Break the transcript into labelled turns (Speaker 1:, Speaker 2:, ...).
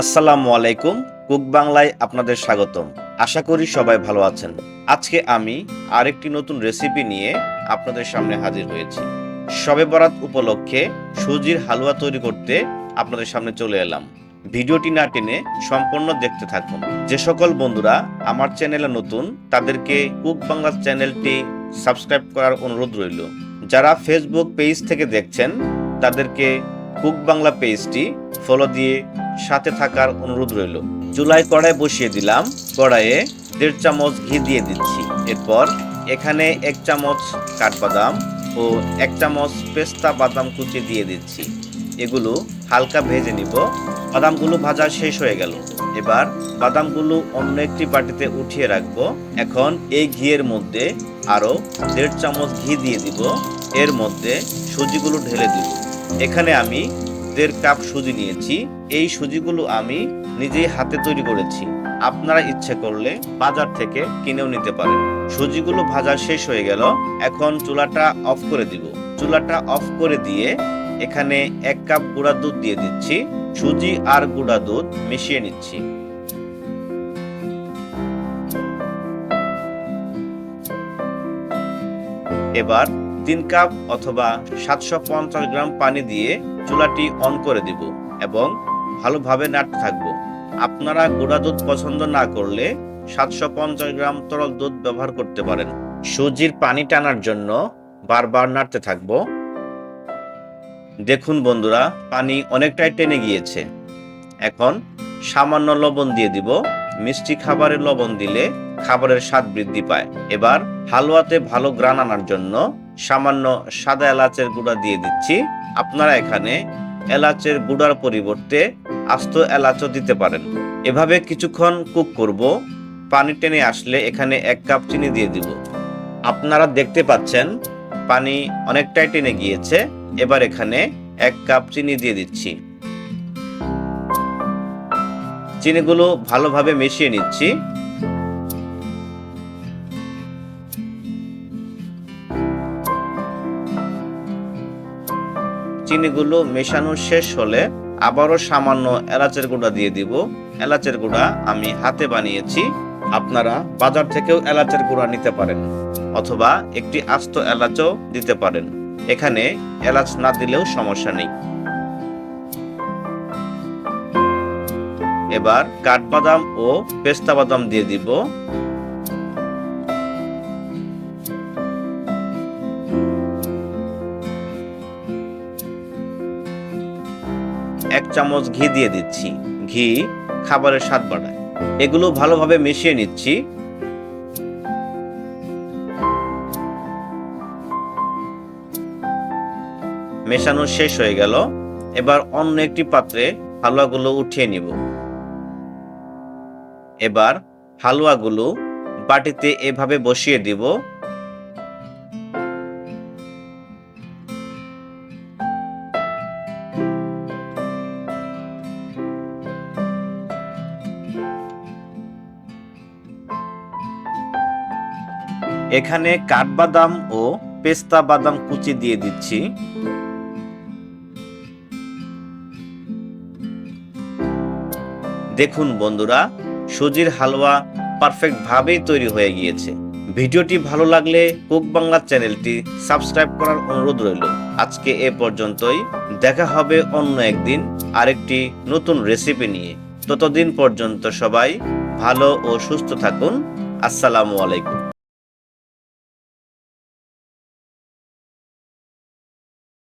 Speaker 1: আসসালামু আলাইকুম, কুক বাংলায় আপনাদের স্বাগতম। আশা করি সবাই ভালো আছেন। আজকে আমি আরেকটি নতুন রেসিপি নিয়ে আপনাদের সামনে হাজির হয়েছি। শবে বরাত উপলক্ষে সুজির হালুয়া তৈরি করতে আপনাদের সামনে চলে এলাম। ভিডিওটি না টেনে সম্পূর্ণ দেখতে থাকুন। যে সকল বন্ধুরা আমার চ্যানেলে নতুন, তাদেরকে কুক বাংলা চ্যানেলটি সাবস্ক্রাইব করার অনুরোধ রইল। যারা ফেসবুক পেজ থেকে দেখছেন, তাদেরকে কুক বাংলা পেজটি ফলো দিয়ে সাথে থাকার অনুরোধ রইল। চুলায় কড়াই বসিয়ে দিলাম। কড়াইয়ে দেড় চামচ ঘি দিয়ে দিচ্ছি। এরপর এখানে এক চামচ কাঠবাদাম ও এক চামচ পেস্তা বাদাম কুচি দিয়ে দিচ্ছি। এগুলো হালকা ভেজে নিব। বাদামগুলো ভাজা শেষ হয়ে গেল। এবার বাদামগুলো অন্য একটি বাটিতে উঠিয়ে রাখব। এখন এই ঘিয়ের মধ্যে আরও দেড় চামচ ঘি দিয়ে দিব। এর মধ্যে সুজিগুলো ঢেলে দিব। এখানে আমি দেড় কাপ সুজি নিয়েছি। এই সুজিগুলো আমি নিজেই হাতে তৈরি করেছি। আপনারা ইচ্ছে করলে বাজার থেকে কিনেও নিতে পারেন। সুজিগুলো ভাজা শেষ হয়ে গেল। এখন চুলাটা অফ করে দিব। চুলাটা অফ করে দিয়ে এখানে এক কাপ গুঁড়া দুধ দিয়ে দিচ্ছি। সুজি আর গুঁড়া দুধ মিশিয়ে নিচ্ছি। এবার তিন কাপ অথবা সাতশো পঞ্চাশ গ্রাম পানি দিয়ে চুলাটি অন করে দিব এবং ভালোভাবে নাড়তে থাকব। আপনারা গুঁড়া দুধ পছন্দ না করলে সাতশো পঞ্চাশ গ্রাম তরল দুধ ব্যবহার করতে পারেন। সুজির পানি টানার জন্য বারবার নাড়তে থাকব। দেখুন বন্ধুরা, পানি অনেকটাই টেনে গিয়েছে। এখন সামান্য লবণ দিয়ে দিব। মিষ্টি খাবারে লবণ দিলে খাবারের স্বাদ বৃদ্ধি পায়। এবার হালুয়াতে ভালো গ্রান আনার জন্য সামান্য সাদা এলাচের গুঁড়া দিয়ে দিচ্ছি। আপনারা এখানে এলাচের গুঁড়ার পরিবর্তে আস্ত এলাচও দিতে পারেন। এভাবে কিছুক্ষণ কুক করব। পানি টেনে আসলে এখানে এক কাপ চিনি দিয়ে দিব। আপনারা দেখতে পাচ্ছেন, পানি অনেকটাই টেনে গিয়েছে। এবার এখানে এক কাপ চিনি দিয়ে দিচ্ছি। চিনিগুলো ভালোভাবে মিশিয়ে নিচ্ছি। চিনিগুলো মেশানো শেষ হলে আবারও সামান্য এলাচের গুঁড়া দিয়ে দিব। এলাচের গুঁড়া আমি হাতে বানিয়েছি। আপনারা বাজার থেকেও এলাচের গুঁড়া নিতে পারেন অথবা একটি আস্ত এলাচও দিতে পারেন। এখানে এলাচ না দিলেও সমস্যা নেই। এবার কাঠবাদাম ও পেস্তা বাদাম দিয়ে দিব। এক চামচ ঘি দিয়ে দিচ্ছি। ঘি খাবারের স্বাদ বাড়ায়। এগুলো ভালোভাবে মিশিয়ে নিচ্ছি। মেশানো শেষ হয়ে গেল। এবার অন্য একটি পাত্রে হালুয়াগুলো উঠিয়ে নিব। এবার হালুয়াগুলো বাটিতে এভাবে বসিয়ে দিব। এখানে কাঠবাদাম ও পেস্তা বাদাম কুচি দিয়ে দিচ্ছি। দেখুন বন্ধুরা সুজির হালুয়া পারফেক্ট ভাবেই তৈরি হয়ে গিয়েছে। ভিডিওটি ভালো লাগলে কুক বাংলা চ্যানেলটি সাবস্ক্রাইব করার অনুরোধ রইল। আজকে এ পর্যন্তই। দেখা হবে অন্য একদিন আরেকটি নতুন রেসিপি নিয়ে। ততদিন পর্যন্ত সবাই ভালো ও সুস্থ থাকুন। আসসালামু আলাইকুম।